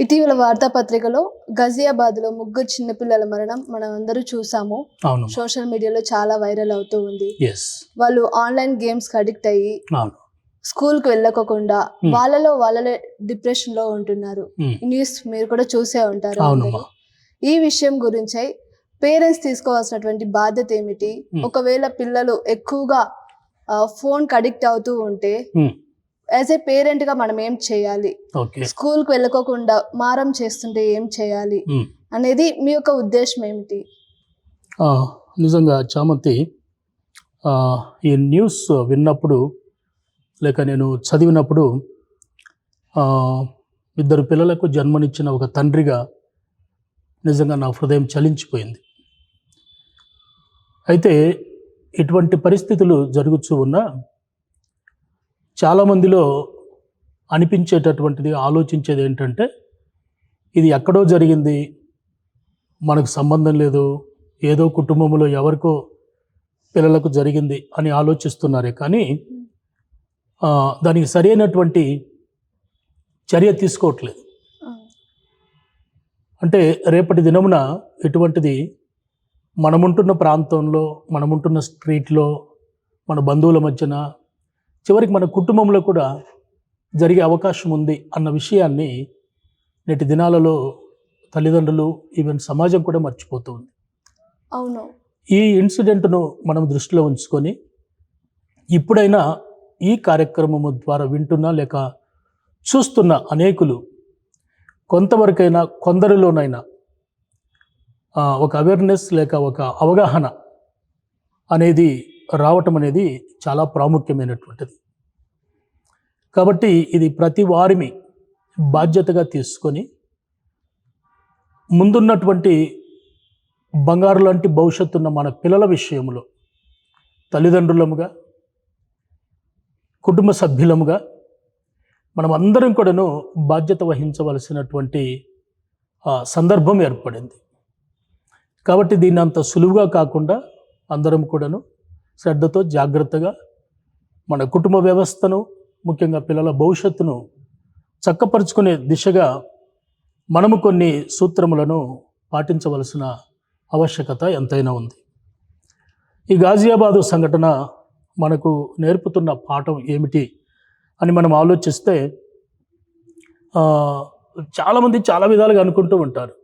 ఇటీవల వార్తాపత్రికలో గజియాబాద్లో ముగ్గురు చిన్నపిల్లల మరణం మనం అందరూ చూసాము సోషల్ మీడియాలో చాలా వైరల్ అవుతూ ఉంది వాళ్ళు ఆన్లైన్ గేమ్స్కి అడిక్ట్ అయ్యి స్కూల్కి వెళ్ళకోకుండా Hmm. వాళ్ళలో వాళ్ళే డిప్రెషన్లో ఉంటున్నారు Hmm. న్యూస్ మీరు కూడా చూసే ఉంటారు. ఈ విషయం గురించి పేరెంట్స్ తీసుకోవాల్సినటువంటి బాధ్యత ఏమిటి Hmm. ఒకవేళ పిల్లలు ఎక్కువగా ఫోన్కి అడిక్ట్ అవుతూ ఉంటే. యాజ్ ఏ పేరెంట్గా మనం ఏం చేయాలి? ఓకే. స్కూల్కి వెళ్ళకోకుండా మారం చేస్తుంటే ఏం చేయాలి? Hmm. అనేది మీ యొక్క ఉద్దేశం ఏమిటి? నిజంగా చామంతి ఈ న్యూస్ విన్నప్పుడు లేక నేను చదివినప్పుడు ఇద్దరు పిల్లలకు జన్మనిచ్చిన ఒక తండ్రిగా నిజంగా నా హృదయం చలించిపోయింది. అయితే ఇటువంటి పరిస్థితులు జరుగుతూ ఉన్నా చాలామందిలో అనిపించేటటువంటిది ఆలోచించేది ఏంటంటే ఇది ఎక్కడో జరిగింది మనకు సంబంధం లేదు ఏదో కుటుంబంలో ఎవరికో పిల్లలకు జరిగింది అని ఆలోచిస్తున్నారే. కానీ దానికి సరైనటువంటి చర్య తీసుకోవట్లేదు. అంటే రేపటి దినమున ఇటువంటిది మనముంటున్న ప్రాంతంలో మనముంటున్న స్ట్రీట్లో మన బంధువుల మధ్యన చివరికి మన కుటుంబంలో కూడా జరిగే అవకాశం ఉంది అన్న విషయాన్ని నేటి దినాలలో తల్లిదండ్రులు ఈవెన్ సమాజం కూడా మర్చిపోతూ ఉంది. అవును. ఈ ఇన్సిడెంట్ను మనం దృష్టిలో ఉంచుకొని ఇప్పుడైనా ఈ కార్యక్రమము ద్వారా వింటున్న లేక చూస్తున్న అనేకులు కొంతవరకైనా కొందరిలోనైనా ఒక అవేర్నెస్ లేక ఒక అవగాహన అనేది రావటం అనేది చాలా ప్రాముఖ్యమైనటువంటిది. కాబట్టి ఇది ప్రతి వారిని బాధ్యతగా తీసుకొని ముందున్నటువంటి బంగారు లాంటి భవిష్యత్తు ఉన్న మన పిల్లల విషయంలో తల్లిదండ్రులముగా కుటుంబ సభ్యులముగా మనం అందరం కూడాను బాధ్యత వహించవలసినటువంటి ఆ, సందర్భం ఏర్పడింది. కాబట్టి దీన్ని అంత సులువుగా కాకుండా అందరం కూడాను శ్రద్ధతో జాగ్రత్తగా మన కుటుంబ వ్యవస్థను ముఖ్యంగా పిల్లల భవిష్యత్తును చక్కపరుచుకునే దిశగా మనము కొన్ని సూత్రములను పాటించవలసిన ఆవశ్యకత ఎంతైనా ఉంది. ఈ గాజియాబాదు సంఘటన మనకు నేర్పుతున్న పాఠం ఏమిటి అని మనం ఆలోచిస్తే చాలామంది చాలా విధాలుగా అనుకుంటూ ఉంటారు.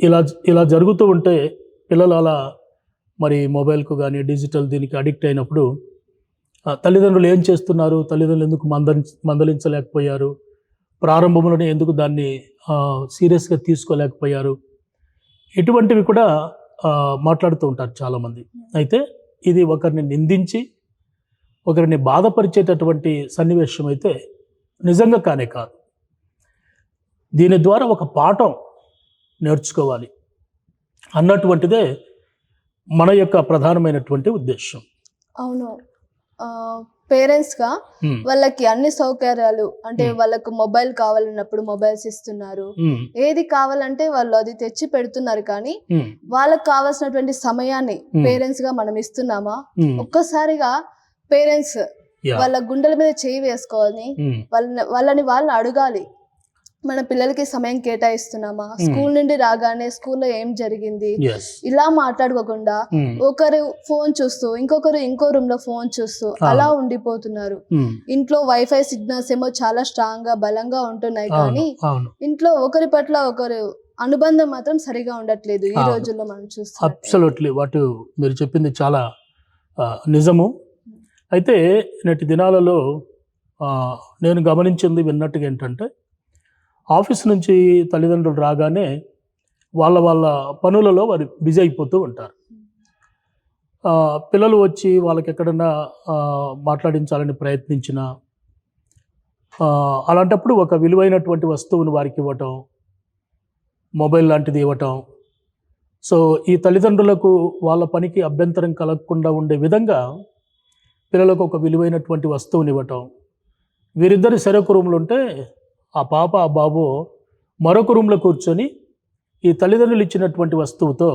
ఇలా ఇలా జరుగుతూ ఉంటే పిల్లలు అలా మరి మొబైల్కు కానీ డిజిటల్ దీనికి అడిక్ట్ అయినప్పుడు తల్లిదండ్రులు ఏం చేస్తున్నారు? తల్లిదండ్రులు ఎందుకు మందలి మందలించలేకపోయారు? ప్రారంభంలోనే ఎందుకు దాన్ని సీరియస్గా తీసుకోలేకపోయారు? ఇటువంటివి కూడా మాట్లాడుతూ ఉంటారు చాలామంది. అయితే ఇది ఒకరిని నిందించి ఒకరిని బాధపరిచేటటువంటి సన్నివేశం అయితే నిజంగా కానే కాదు. దీని ద్వారా ఒక పాఠం నేర్చుకోవాలి. అన్నటువంటిదే మన యొక్క ప్రధానమైనటువంటి ఉద్దేశం. అవును. పేరెంట్స్గా ఉమ్, వాళ్ళకి అన్ని సౌకర్యాలు అంటే. వాళ్ళకు మొబైల్ కావాలన్నప్పుడు మొబైల్స్ ఇస్తున్నారు. ఏది కావాలంటే వాళ్ళు అది తెచ్చి పెడుతున్నారు కానీ వాళ్ళకి కావాల్సినటువంటి సమయాన్ని. పేరెంట్స్గా మనం ఇస్తున్నామా? ఒక్కసారిగా పేరెంట్స్ వాళ్ళ గుండెల మీద చేయి వేసుకోవాలి. ఉమ్, వాళ్ళని వాళ్ళని వాళ్ళని అడగాలి. మన పిల్లలకి సమయం కేటాయిస్తున్నామా? స్కూల్ నుండి రాగానే స్కూల్లో ఏం జరిగింది? ఇలా మాట్లాడుకోకుండా ఉమ్, ఒకరు ఫోన్ చూస్తూ ఇంకొకరు ఇంకో రూమ్లో ఫోన్ చూస్తూ అవును. అలా ఉండిపోతున్నారు. ఉమ్, ఇంట్లో వైఫై సిగ్నల్స్ ఏమో చాలా స్ట్రాంగ్గా బలంగా ఉంటున్నాయి కానీ ఇంట్లో ఒకరి పట్ల ఒకరు అనుబంధం మాత్రం సరిగా ఉండట్లేదు ఈ అవును. రోజుల్లో మనం చూస్తాం. అబ్సల్యూట్లీ వాటి మీరు చెప్పింది చాలా నిజము. అయితే నేటి దినాలలో నేను గమనించింది విన్నట్టుగా ఏంటంటే ఆఫీస్ నుంచి తల్లిదండ్రులు రాగానే వాళ్ళ వాళ్ళ పనులలో వారు బిజీ అయిపోతూ ఉంటారు. పిల్లలు వచ్చి వాళ్ళకి ఎక్కడన్నా మాట్లాడించాలని ప్రయత్నించిన అలాంటప్పుడు ఒక విలువైనటువంటి వస్తువును వారికి ఇవ్వటం మొబైల్ లాంటిది ఇవ్వటం. సో ఈ తల్లిదండ్రులకు వాళ్ళ పనికి అభ్యంతరం కలగకుండా ఉండే విధంగా పిల్లలకు ఒక విలువైనటువంటి వస్తువుని ఇవ్వటం. వీరిద్దరు సెరొక రూమ్లో ఉంటే ఆ పాప ఆ బాబు మరొక రూమ్లో కూర్చొని ఈ తల్లిదండ్రులు ఇచ్చినటువంటి వస్తువుతో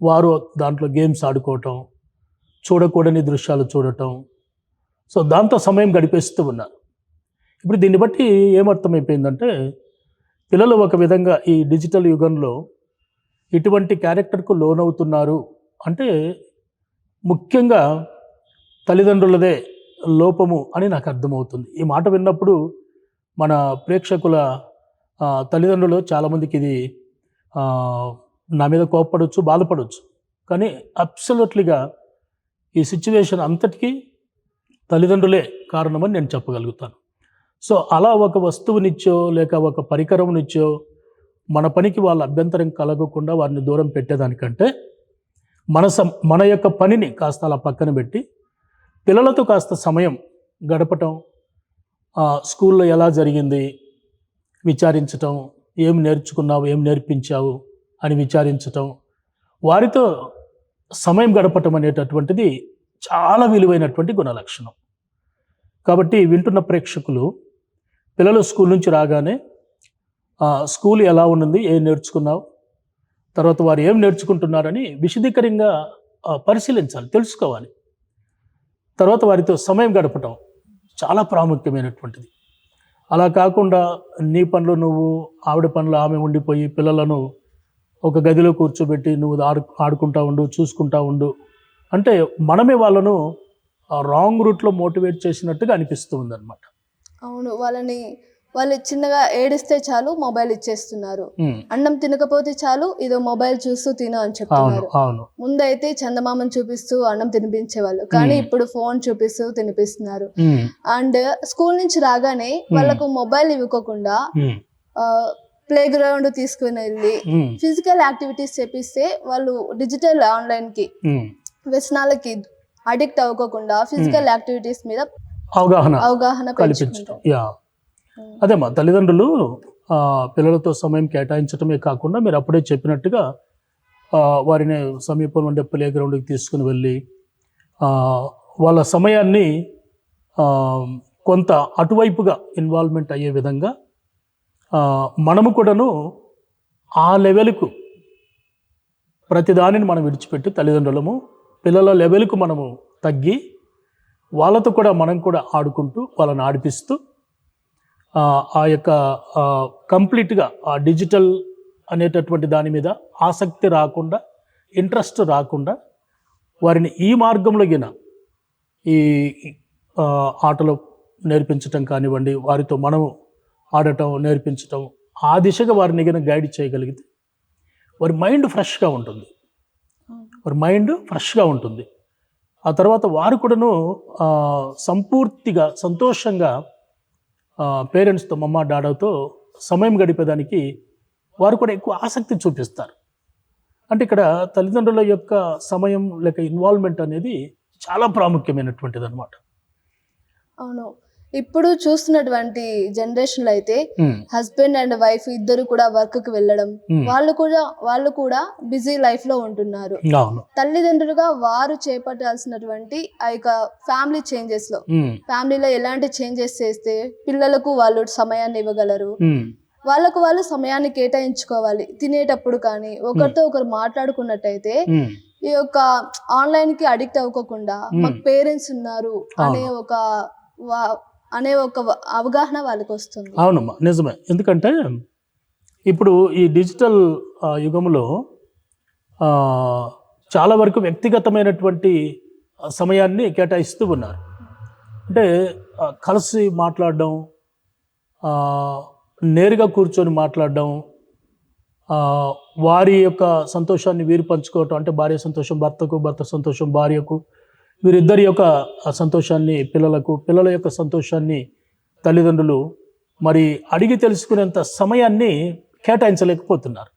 వారు దాంట్లో గేమ్స్ ఆడుకోవటం చూడకూడని దృశ్యాలు చూడటం. సో దాంతో సమయం గడిపేస్తూ ఉన్నారు. ఇప్పుడు దీన్ని బట్టి ఏమర్థమైపోయిందంటే పిల్లలు ఒక విధంగా ఈ డిజిటల్ యుగంలో ఇటువంటి క్యారెక్టర్కు లోనవుతున్నారు అంటే ముఖ్యంగా తల్లిదండ్రులదే లోపము అని నాకు అర్థమవుతుంది. ఈ మాట విన్నప్పుడు మన ప్రేక్షకుల తల్లిదండ్రులు చాలామందికి ఇది నా మీద కోప్పడవచ్చు బాధపడవచ్చు కానీ అబ్సల్యూట్లీగా ఈ సిచ్యువేషన్ అంతటికీ తల్లిదండ్రులే కారణమని నేను చెప్పగలుగుతాను. సో అలా ఒక వస్తువునిచ్చో లేక ఒక పరికరంనిచ్చో మన పనికి వాళ్ళ అభ్యంతరం కలగకుండా వారిని దూరం పెట్టేదానికంటే మన సం మన యొక్క పనిని కాస్త అలా పక్కన పెట్టి పిల్లలతో కాస్త సమయం గడపటం స్కూల్లో ఎలా జరిగింది? విచారించటం ఏం నేర్చుకున్నావు ఏం నేర్పించావు అని విచారించటం. వారితో సమయం గడపటం అనేటటువంటిది చాలా విలువైనటువంటి గుణలక్షణం. కాబట్టి వింటున్న ప్రేక్షకులు పిల్లలు స్కూల్ నుంచి రాగానే స్కూల్ ఎలా ఉన్నది? ఏం నేర్చుకున్నావు? తర్వాత వారు ఏం నేర్చుకుంటున్నారని విశదీకరంగా పరిశీలించాలి తెలుసుకోవాలి. తర్వాత వారితో సమయం గడపటం. చాలా ప్రాముఖ్యమైనటువంటిది. అలా కాకుండా నీ పనులు నువ్వు ఆవిడ పనులు ఆమె ఉండిపోయి పిల్లలను ఒక గదిలో కూర్చోబెట్టి నువ్వు ఆడు ఆడుకుంటా ఉండు చూసుకుంటా ఉండు. అంటే మనమే వాళ్ళను రాంగ్ రూట్లో మోటివేట్ చేసినట్టుగా అనిపిస్తూ ఉందన్నమాట. అవును వాళ్ళని వాళ్ళు చిన్నగా ఏడిస్తే చాలు మొబైల్ ఇచ్చేస్తున్నారు. అన్నం తినకపోతే చాలు ఇదో మొబైల్ చూస్తూ తిను అని చెప్తున్నారు. ముందైతే చందమామను చూపిస్తూ అన్నం తినిపించేవాళ్ళు. కానీ. ఇప్పుడు ఫోన్ చూపిస్తూ తినిపిస్తున్నారు. అండ్ స్కూల్ నుంచి రాగానే వాళ్ళకు మొబైల్ ఇవ్వకోకుండా ఉమ్, ప్లే గ్రౌండ్ తీసుకుని వెళ్ళి ఫిజికల్ యాక్టివిటీస్ చేపిస్తే వాళ్ళు డిజిటల్ ఆన్లైన్కి. వ్యసనాలకి అడిక్ట్ అవ్వకోకుండా ఫిజికల్ యాక్టివిటీస్ మీద అవగాహన అవగాహన పెంచుకుంటారు. అదే మా తల్లిదండ్రులు పిల్లలతో సమయం కేటాయించడమే కాకుండా మీరు అప్పుడే చెప్పినట్టుగా వారిని సమీపంలో ఉండే ప్లే గ్రౌండ్కి తీసుకుని వెళ్ళి వాళ్ళ సమయాన్ని కొంత అటువైపుగా ఇన్వాల్వ్మెంట్ అయ్యే విధంగా మనము కూడాను ఆ లెవెల్కు ప్రతిదానిని మనం విడిచిపెట్టి తల్లిదండ్రులము పిల్లల లెవెల్కు మనము తగ్గి వాళ్ళతో కూడా మనం కూడా ఆడుకుంటూ వాళ్ళని ఆడిపిస్తూ ఆ, యొక్క కంప్లీట్గా ఆ డిజిటల్ అనేటటువంటి దాని మీద ఆసక్తి రాకుండా ఇంట్రెస్ట్ రాకుండా వారిని ఈ మార్గంలో గిన ఈ ఆటలు నేర్పించటం కానివ్వండి వారితో మనము ఆడటం నేర్పించటం ఆ దిశగా వారిని గిన గైడ్ చేయగలిగితే వారి మైండ్ ఫ్రెష్గా ఉంటుంది. వారి మైండ్ ఫ్రెష్గా ఉంటుంది. ఆ తర్వాత వారు కూడాను సంపూర్తిగా సంతోషంగా పేరెంట్స్తో మమ్మ డాడాతో సమయం గడిపేదానికి వారు కూడా ఎక్కువ ఆసక్తి చూపిస్తారు. అంటే ఇక్కడ తల్లిదండ్రుల యొక్క సమయం లేక ఇన్వాల్వ్మెంట్ అనేది చాలా ప్రాముఖ్యమైనటువంటిది అనమాట అవును. ఇప్పుడు చూస్తున్నటువంటి జనరేషన్లో అయితే హస్బెండ్ అండ్ వైఫ్ ఇద్దరు కూడా వర్క్కి వెళ్ళడం వాళ్ళు కూడా వాళ్ళు కూడా బిజీ లైఫ్లో ఉంటున్నారు. తల్లిదండ్రులుగా వారు చేపట్టాల్సినటువంటి ఆ యొక్క ఫ్యామిలీ చేంజెస్లో. ఫ్యామిలీలో ఎలాంటి చేంజెస్ చేస్తే పిల్లలకు వాళ్ళు సమయాన్ని ఇవ్వగలరు? ఉమ్, వాళ్ళకు వాళ్ళు సమయాన్ని కేటాయించుకోవాలి. తినేటప్పుడు కానీ ఒకరితో ఒకరు మాట్లాడుకున్నట్టయితే ఈ యొక్క ఆన్లైన్కి అడిక్ట్ అవ్వకుండా మాకు పేరెంట్స్ ఉన్నారు అనే ఒక అనే ఒక అవగాహన వాళ్ళకి వస్తుంది అవునమ్మా నిజమే. ఎందుకంటే ఇప్పుడు ఈ డిజిటల్ యుగంలో చాలా వరకు వ్యక్తిగతమైనటువంటి సమయాన్ని కేటాయిస్తూ ఉన్నారు. అంటే కలిసి మాట్లాడడం నేరుగా కూర్చొని మాట్లాడడం వారి యొక్క సంతోషాన్ని వీరు పంచుకోవటం అంటే భార్య సంతోషం భర్తకు భర్త సంతోషం భార్యకు వీరిద్దరి యొక్క సంతోషాన్ని పిల్లలకు పిల్లల యొక్క సంతోషాన్ని తల్లిదండ్రులు మరి అడిగి తెలుసుకునేంత సమయాన్ని కేటాయించలేకపోతున్నారు.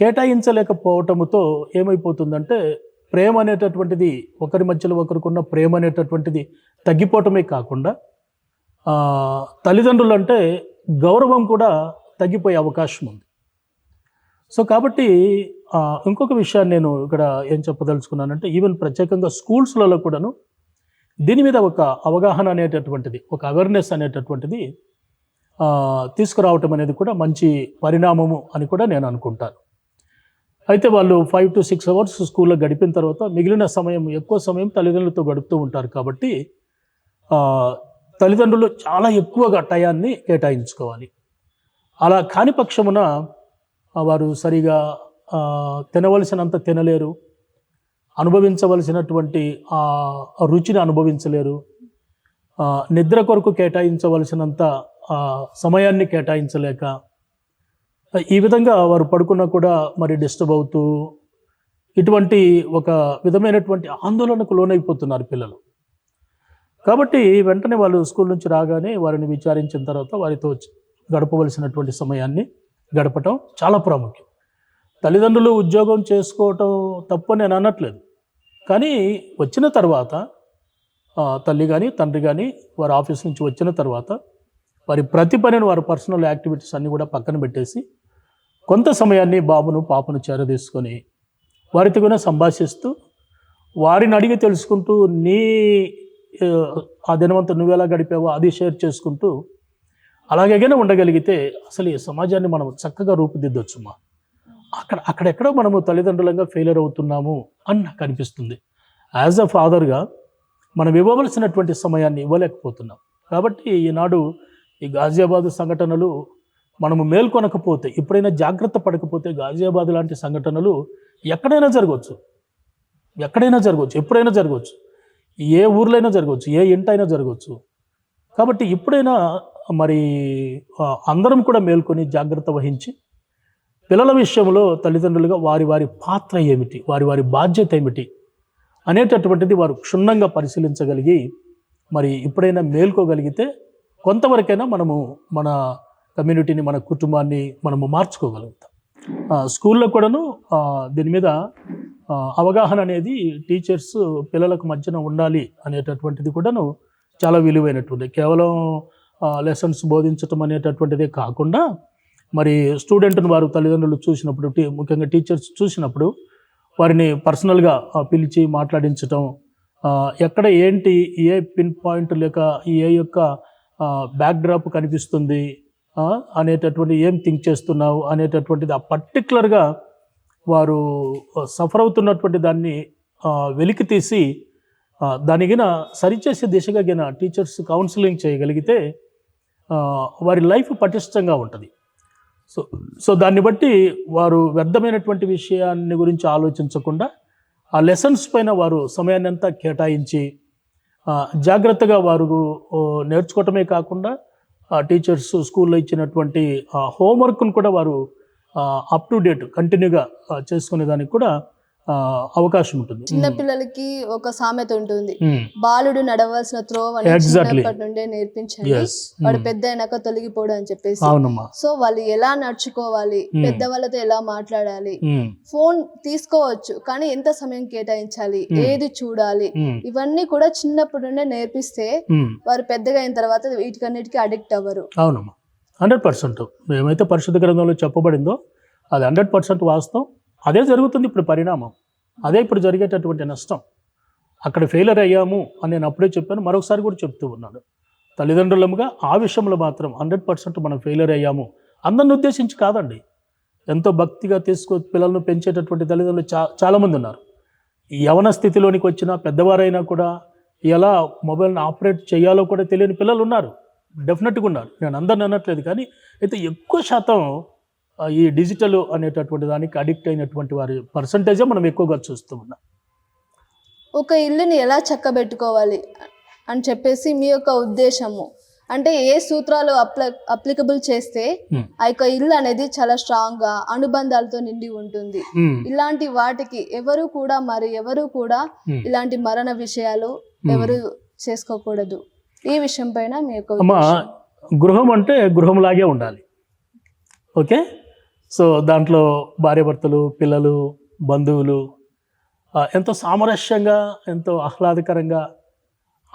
కేటాయించలేకపోవటముతో ఏమైపోతుందంటే ప్రేమ అనేటటువంటిది ఒకరి మధ్యలో ఒకరికున్న ప్రేమ అనేటటువంటిది తగ్గిపోవటమే కాకుండా తల్లిదండ్రులు అంటే గౌరవం కూడా తగ్గిపోయే అవకాశం ఉంది. సో కాబట్టి ఇంకొక విషయాన్ని నేను ఇక్కడ ఏం చెప్పదలుచుకున్నానంటే ఈవెన్ ప్రత్యేకంగా స్కూల్స్లలో కూడాను దీని మీద ఒక అవగాహన అనేటటువంటిది ఒక అవేర్నెస్ అనేటటువంటిది తీసుకురావటం అనేది కూడా మంచి పరిణామము అని కూడా నేను అనుకుంటాను. అయితే వాళ్ళు ఫైవ్ టు సిక్స్ అవర్స్ స్కూల్లో గడిపిన తర్వాత మిగిలిన సమయం ఎక్కువ సమయం తల్లిదండ్రులతో గడుపుతూ ఉంటారు కాబట్టి తల్లిదండ్రులు చాలా ఎక్కువగా టయాన్ని కేటాయించుకోవాలి. అలా కాని పక్షమున వారు సరిగా తినవలసినంత తినలేరు అనుభవించవలసినటువంటి ఆ రుచిని అనుభవించలేరు నిద్ర కొరకు కేటాయించవలసినంత సమయాన్ని కేటాయించలేక ఈ విధంగా వారు పడుకున్నా కూడా మరి డిస్టర్బ్ అవుతూ ఇటువంటి ఒక విధమైనటువంటి ఆందోళనకు లోనైపోతున్నారు పిల్లలు. కాబట్టి వెంటనే వాళ్ళు స్కూల్ నుంచి రాగానే వారిని విచారించిన తర్వాత వారితో గడపవలసినటువంటి సమయాన్ని గడపటం చాలా ప్రాముఖ్యం. తల్లిదండ్రులు ఉద్యోగం చేసుకోవటం తప్పు నేను అనట్లేదు. కానీ వచ్చిన తర్వాత తల్లి కానీ తండ్రి కానీ వారి ఆఫీస్ నుంచి వచ్చిన తర్వాత వారి ప్రతి పనిని వారి పర్సనల్ యాక్టివిటీస్ అన్నీ కూడా పక్కన పెట్టేసి కొంత సమయాన్ని బాబును పాపను చేరదీసుకొని వారితో కూడా సంభాషిస్తూ వారిని అడిగి తెలుసుకుంటూ నీ ఆ, ఆ దినవంతా నువ్వెలా గడిపావో అది షేర్ చేసుకుంటూ అలాగైనా ఉండగలిగితే అసలు ఈ సమాజాన్ని మనం చక్కగా రూపుదిద్దొచ్చుమా? అక్కడ అక్కడెక్కడో మనము తల్లిదండ్రులంగా ఫెయిలర్ అవుతున్నాము అని నాకు అనిపిస్తుంది. యాజ్ అ ఫాదర్గా మనం ఇవ్వవలసినటువంటి సమయాన్ని ఇవ్వలేకపోతున్నాం. కాబట్టి ఈనాడు ఈ గాజియాబాద్ సంఘటనలు మనము మేల్కొనకపోతే ఎప్పుడైనా జాగ్రత్త పడకపోతే గాజియాబాద్ లాంటి సంఘటనలు ఎక్కడైనా జరగవచ్చు ఎక్కడైనా జరగవచ్చు ఎప్పుడైనా జరగవచ్చు ఏ ఊర్లైనా జరగవచ్చు ఏ ఇంటైనా జరగవచ్చు కాబట్టి ఇప్పుడైనా మరి అందరం కూడా మేల్కొని జాగ్రత్త వహించి పిల్లల విషయంలో తల్లిదండ్రులుగా వారి వారి పాత్ర ఏమిటి వారి వారి బాధ్యత ఏమిటి అనేటటువంటిది వారు క్షుణ్ణంగా పరిశీలించగలిగి మరి ఇప్పుడైనా మేల్కోగలిగితే కొంతవరకైనా మనము మన కమ్యూనిటీని మన కుటుంబాన్ని మనము మార్చుకోగలుగుతాం. స్కూల్లో కూడాను దీని మీద అవగాహన అనేది టీచర్స్ పిల్లలకు మధ్యన ఉండాలి అనేటటువంటిది కూడాను చాలా విలువైనటువంటి కేవలం లెసన్స్ బోధించటం అనేటటువంటిదే కాకుండా మరి స్టూడెంట్ని వారు తల్లిదండ్రులు చూసినప్పుడు టీ ముఖ్యంగా టీచర్స్ చూసినప్పుడు వారిని పర్సనల్గా పిలిచి మాట్లాడించటం ఎక్కడ ఏంటి ఏ పిన్ పాయింట్ లేక ఏ యొక్క బ్యాక్డ్రాప్ కనిపిస్తుంది అనేటటువంటి ఏం థింక్ చేస్తున్నావు అనేటటువంటిది ఆ పర్టికులర్గా వారు సఫర్ అవుతున్నటువంటి దాన్ని వెలికి తీసి ఆ, దాని సరిచేసే దిశగా గిన టీచర్స్ కౌన్సిలింగ్ చేయగలిగితే వారి లైఫ్ పటిష్టంగా ఉంటుంది. సో సో దాన్ని బట్టి వారు వ్యర్థమైనటువంటి విషయాన్ని గురించి ఆలోచించకుండా ఆ లెసన్స్ పైన వారు సమయాన్ని అంతా కేటాయించి జాగ్రత్తగా వారు నేర్చుకోవటమే కాకుండా ఆ టీచర్స్ స్కూల్లో ఇచ్చినటువంటి ఆ హోంవర్క్ను కూడా వారు అప్ టు డేట్ కంటిన్యూగా చేసుకునే దానికి కూడా అవకాశం ఉంటుంది. చిన్న పిల్లలకి ఒక సామెత ఉంటుంది. బాలుడు నడవలసిన త్రోవ నుండే నేర్పించండి. వాడు. పెద్ద అయినాక తొలగిపోడు అని చెప్పేసి. అవునమ్మా. సో వాళ్ళు ఎలా నడుచుకోవాలి. పెద్దవాళ్ళతో ఎలా మాట్లాడాలి? ఫోన్ తీసుకోవచ్చు కానీ ఎంత సమయం కేటాయించాలి. ఏది చూడాలి? ఇవన్నీ కూడా చిన్నప్పటి నుండే నేర్పిస్తే. వారు పెద్దగా అయిన తర్వాత వీటికన్నిటికీ అడిక్ట్ అవ్వరు. అవునమ్మా. Hundred percent. ఏమైతే పరిశుద్ధ గ్రంథంలో చెప్పబడిందో అది హండ్రెడ్ పర్సెంట్ వాస్తవం. అదే జరుగుతుంది ఇప్పుడు పరిణామం. అదే ఇప్పుడు జరిగేటటువంటి నష్టం. అక్కడ ఫెయిలర్ అయ్యాము అని నేను అప్పుడే చెప్పాను మరొకసారి కూడా చెప్తూ ఉన్నాను. తల్లిదండ్రులముగా ఆ విషయంలో మాత్రం హండ్రెడ్ పర్సెంట్ మనం ఫెయిలర్ అయ్యాము అందరిని ఉద్దేశించి కాదండి. ఎంతో భక్తిగా తీసుకు పిల్లలను పెంచేటటువంటి తల్లిదండ్రులు చా చాలామంది ఉన్నారు. ఈ యవన స్థితిలోనికి వచ్చినా పెద్దవారైనా కూడా ఎలా మొబైల్ని ఆపరేట్ చేయాలో కూడా తెలియని పిల్లలు ఉన్నారు. డెఫినెట్గా ఉన్నారు. నేను అందరిని అనట్లేదు కానీ అయితే ఎక్కువ శాతం ఈ డిజిటల్ అనేటటువంటి దానికి అడిక్ట్ అయినటువంటి వారి పర్సంటేజే మనం ఎక్కువగా చూస్తూ ఉన్నాం. ఒక ఇల్లుని ఎలా చక్కబెట్టుకోవాలి అని చెప్పేసి మీ యొక్క ఉద్దేశము. అంటే ఏ సూత్రాలు అప్ల అప్లికబుల్ చేస్తే. ఆ యొక్క ఇల్లు అనేది చాలా స్ట్రాంగ్గా అనుబంధాలతో నిండి ఉంటుంది. ఇలాంటి వాటికి ఎవరు కూడా మరి ఎవరు కూడా. ఇలాంటి మరణ విషయాలు ఎవరు చేసుకోకూడదు. ఈ విషయం పైన మీ యొక్క. గృహం అంటే గృహంలాగే ఉండాలి. ఓకే? సో దాంట్లో భార్యాభర్తలు పిల్లలు బంధువులు ఎంతో సామరస్యంగా ఎంతో ఆహ్లాదకరంగా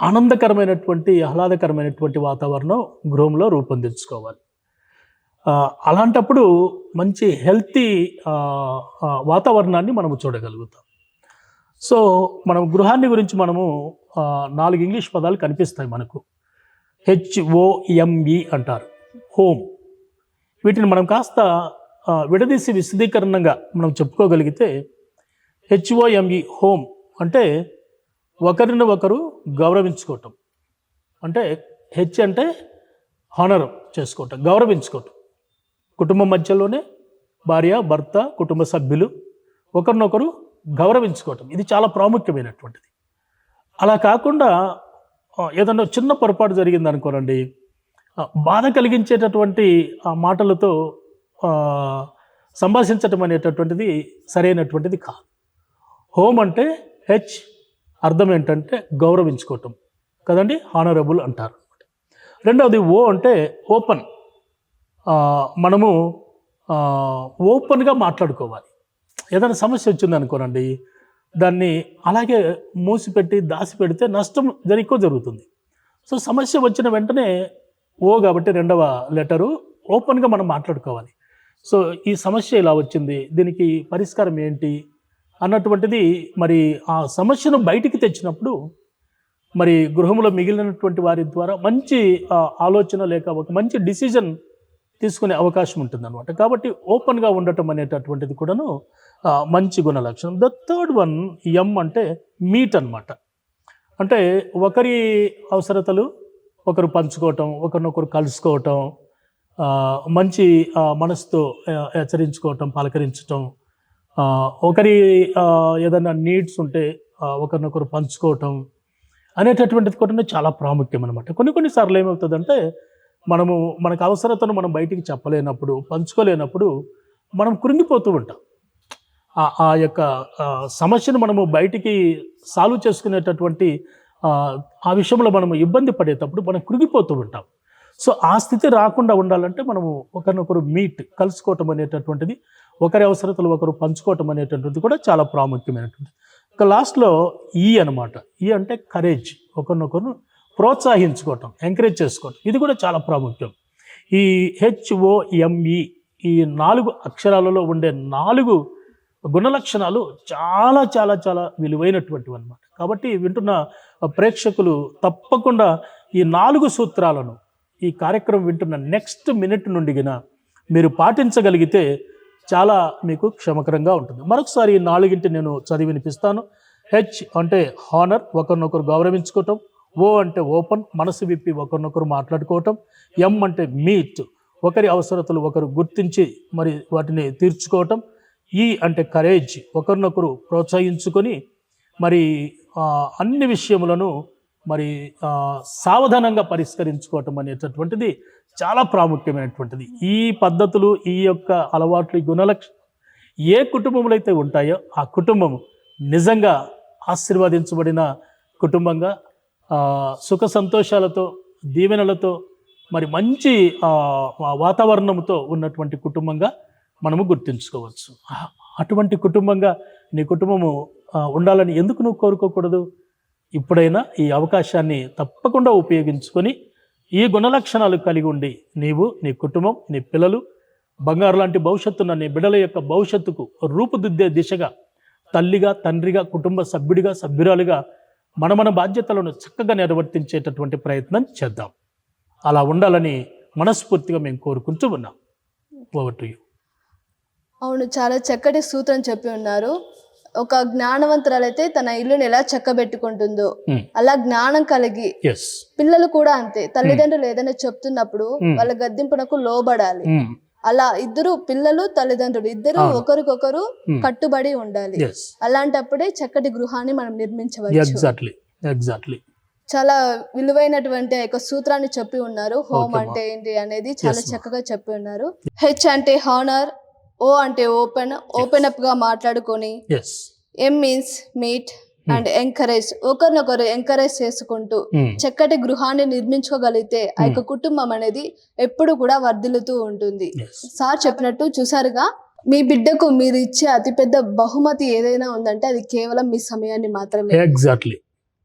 ఆనందకరమైనటువంటి ఆహ్లాదకరమైనటువంటి వాతావరణం గృహంలో రూపొందించుకోవాలి. అలాంటప్పుడు మంచి హెల్తీ వాతావరణాన్ని మనము చూడగలుగుతాం. సో మనం గృహాన్ని గురించి మనము నాలుగు ఇంగ్లీష్ పదాలు కనిపిస్తాయి మనకు. హెచ్ఓఎంఈ అంటారు. హోమ్. వీటిని మనం కాస్త విడదీసి విశదీకరణంగా మనం చెప్పుకోగలిగితే హెచ్ఓఎంఈ హోమ్ అంటే ఒకరిని ఒకరు గౌరవించుకోవటం. అంటే హెచ్ అంటే హానరం చేసుకోవటం గౌరవించుకోవటం. కుటుంబం మధ్యలోనే భార్య భర్త కుటుంబ సభ్యులు ఒకరినొకరు గౌరవించుకోవటం. ఇది చాలా ప్రాముఖ్యమైనటువంటిది. అలా కాకుండా ఏదన్నా చిన్న పొరపాటు జరిగింది అనుకోనండి బాధ కలిగించేటటువంటి ఆ మాటలతో సంభాషించటం అనేటటువంటిది సరైనటువంటిది కాదు. హోమ్ అంటే హెచ్ అర్థం ఏంటంటే గౌరవించుకోవటం. కదండి? హానరబుల్ అంటారు. రెండవది ఓ అంటే ఓపెన్. మనము ఓపెన్గా మాట్లాడుకోవాలి. ఏదైనా సమస్య వచ్చింది అనుకోనండి దాన్ని అలాగే మూసిపెట్టి దాసి పెడితే నష్టం జరి- ఎక్కువ జరుగుతుంది. సో సమస్య వచ్చిన వెంటనే ఓ కాబట్టి రెండవ లెటరు ఓపెన్గా మనం మాట్లాడుకోవాలి. సో ఈ సమస్య ఇలా వచ్చింది. దీనికి పరిష్కారం ఏంటి? అన్నటువంటిది మరి ఆ సమస్యను బయటికి తెచ్చినప్పుడు మరి గృహంలో మిగిలినటువంటి వారి ద్వారా మంచి ఆలోచన లేక ఒక మంచి డిసిజన్ తీసుకునే అవకాశం ఉంటుందన్నమాట. కాబట్టి ఓపెన్గా ఉండటం అనేటటువంటిది కూడాను మంచి గుణ లక్షణం ద థర్డ్ వన్ ఎం అంటే మీట్ అన్నమాట. అంటే ఒకరి అవసరతలు ఒకరు పంచుకోవటం ఒకరినొకరు కలుసుకోవటం మంచి మనసుతో హెచ్చరించుకోవటం పలకరించటం ఒకరి ఏదైనా నీడ్స్ ఉంటే ఒకరినొకరు పంచుకోవటం అనేటటువంటిది కూడా చాలా ప్రాముఖ్యం అనమాట కొన్ని కొన్నిసార్లు ఏమవుతుందంటే మనము మనకు అవసరతను మనం బయటికి చెప్పలేనప్పుడు పంచుకోలేనప్పుడు మనం కృంగిపోతూ ఉంటాం. ఆ- యొక్క సమస్యను మనము బయటికి సాల్వ్ చేసుకునేటటువంటి ఆ, ఆ విషయంలో మనము ఇబ్బంది పడేటప్పుడు మనం కృంగిపోతూ ఉంటాం. సో ఆ స్థితి రాకుండా ఉండాలంటే మనము ఒకరినొకరు మీట్ కలుసుకోవటం అనేటటువంటిది ఒకరి అవసరతలు ఒకరు పంచుకోవటం అనేటటువంటిది కూడా చాలా ప్రాముఖ్యమైనటువంటిది. ఇక లాస్ట్లో ఈ అనమాట ఈ అంటే కరేజ్ ఒకరినొకరు ప్రోత్సహించుకోవటం ఎంకరేజ్ చేసుకోవటం. ఇది కూడా చాలా ప్రాముఖ్యం. ఈ హెచ్ఓఎంఈ ఈ నాలుగు అక్షరాలలో ఉండే నాలుగు గుణలక్షణాలు చాలా చాలా చాలా విలువైనటువంటివి అనమాట కాబట్టి వింటున్న ప్రేక్షకులు తప్పకుండా ఈ నాలుగు సూత్రాలను ఈ కార్యక్రమం వింటున్న నెక్స్ట్ మినిట్ నుండి గిన మీరు పాటించగలిగితే చాలా మీకు క్షమకరంగా ఉంటుంది. మరొకసారి ఈ నాలుగింటి నేను చదివి వినిపిస్తాను. హెచ్ అంటే హానర్ ఒకరినొకరు గౌరవించుకోవటం. ఓ అంటే ఓపెన్ మనసు విప్పి ఒకరినొకరు మాట్లాడుకోవటం. ఎం అంటే మీట్ ఒకరి అవసరతలు ఒకరు గుర్తించి మరి వాటిని తీర్చుకోవటం. ఈ అంటే కరేజ్ ఒకరినొకరు ప్రోత్సహించుకొని మరి అన్ని విషయములను మరి సావధానంగా పరిష్కరించుకోవటం అనేటటువంటిది చాలా ప్రాముఖ్యమైనటువంటిది. ఈ పద్ధతులు ఈ యొక్క అలవాట్లు గుణలక్ష ఏ కుటుంబంలో అయితే ఉంటాయో ఆ కుటుంబం నిజంగా ఆశీర్వదించబడిన కుటుంబంగా సుఖ సంతోషాలతో దీవెనలతో మరి మంచి వాతావరణంతో ఉన్నటువంటి కుటుంబంగా మనము గుర్తుంచుకోవచ్చు. అటువంటి కుటుంబంగా నీ కుటుంబము ఉండాలని ఎందుకు నువ్వు కోరుకోకూడదు? ఇప్పుడైనా ఈ అవకాశాన్ని తప్పకుండా ఉపయోగించుకొని ఈ గుణలక్షణాలు కలిగి ఉండి నీవు నీ కుటుంబం నీ పిల్లలు బంగారు లాంటి భవిష్యత్తున్న నీ బిడ్డల యొక్క భవిష్యత్తుకు రూపుదిద్దే దిశగా తల్లిగా తండ్రిగా కుటుంబ సభ్యుడిగా సభ్యురాలుగా మన మన బాధ్యతలను చక్కగా నిర్వర్తించేటటువంటి ప్రయత్నం చేద్దాం. అలా ఉండాలని మనస్ఫూర్తిగా మేము కోరుకుంటూ ఉన్నాం. ఓవర్ టు యూ అవును చాలా చక్కటి సూత్రం చెప్పి ఉన్నారు. ఒక జ్ఞానవంతురాలైతే తన ఇల్లుని ఎలా చక్కబెట్టుకుంటుందో Hmm. అలా జ్ఞానం కలిగి పిల్లలు కూడా అంతే. తల్లిదండ్రులు ఏదైనా చెప్తున్నప్పుడు Hmm. వాళ్ళ గద్దింపునకు లోబడాలి. అలా ఇద్దరు పిల్లలు తల్లిదండ్రులు ఇద్దరు అవును. ఒకరికొకరు Hmm. కట్టుబడి ఉండాలి. అలాంటప్పుడే చక్కటి గృహాన్ని మనం నిర్మించవచ్చు. ఎగ్జాక్ట్లీ చాలా విలువైనటువంటి ఒక సూత్రాన్ని చెప్పి ఉన్నారు. హోమ్ అంటే ఏంటి అనేది చాలా. చక్కగా చెప్పి ఉన్నారు. హెచ్ అంటే హానర్ ఓ అంటే ఓపెన్ ఓపెన్ అప్గా మాట్లాడుకొని M means meet and encourage ఒకరినొకరు ఎంకరేజ్ చేసుకుంటూ Hmm. చక్కటి గృహాన్ని నిర్మించుకోగలిగితే ఆ యొక్క కుటుంబం అనేది ఎప్పుడు కూడా వర్ధిల్లుతూ ఉంటుంది. సార్ చెప్పినట్టు చూసారుగా మీ బిడ్డకు మీరు ఇచ్చే అతిపెద్ద బహుమతి ఏదైనా ఉందంటే అది కేవలం మీ సమయాన్ని మాత్రమే. ఎగ్జాక్ట్లీ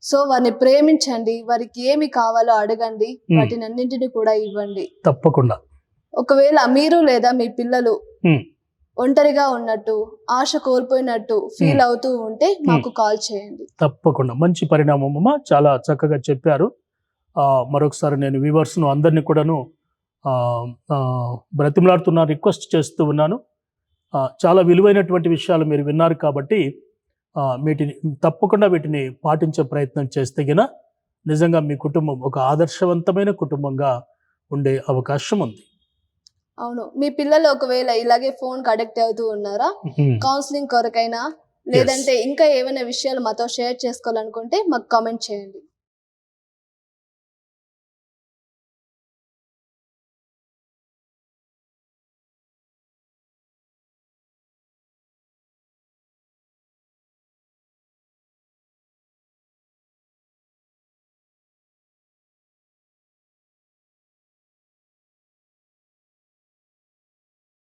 సో వారిని ప్రేమించండి వారికి ఏమి కావాలో అడగండి Hmm. వాటిని అన్నింటిని కూడా ఇవ్వండి. తప్పకుండా. ఒకవేళ మీరు లేదా మీ పిల్లలు Hmm. ఒంటరిగా ఉన్నట్టు ఆశ కోల్పోయినట్టు ఫీల్ అవుతూ ఉంటే మాకు కాల్ చేయండి. తప్పకుండా. మంచి పరిణామం అమ్మ. చాలా చక్కగా చెప్పారు. మరొకసారి నేను వ్యూవర్స్ను అందరినీ కూడాను బ్రతిమలాడుతున్నా రిక్వెస్ట్ చేస్తూ ఉన్నాను. చాలా విలువైనటువంటి విషయాలు మీరు విన్నారు కాబట్టి వీటిని తప్పకుండా వీటిని పాటించే ప్రయత్నం చేస్తే నిజంగా మీ కుటుంబం ఒక ఆదర్శవంతమైన కుటుంబంగా ఉండే అవకాశం ఉంది. అవును. మీ పిల్లలు ఒకవేళ ఇలాగే ఫోన్కి అడిక్ట్ అవుతూ ఉన్నారా. కౌన్సిలింగ్ కొరకైనా? లేదంటే ఇంకా ఏమైనా విషయాలు మాతో షేర్ చేసుకోవాలనుకుంటే మాకు కామెంట్ చేయండి.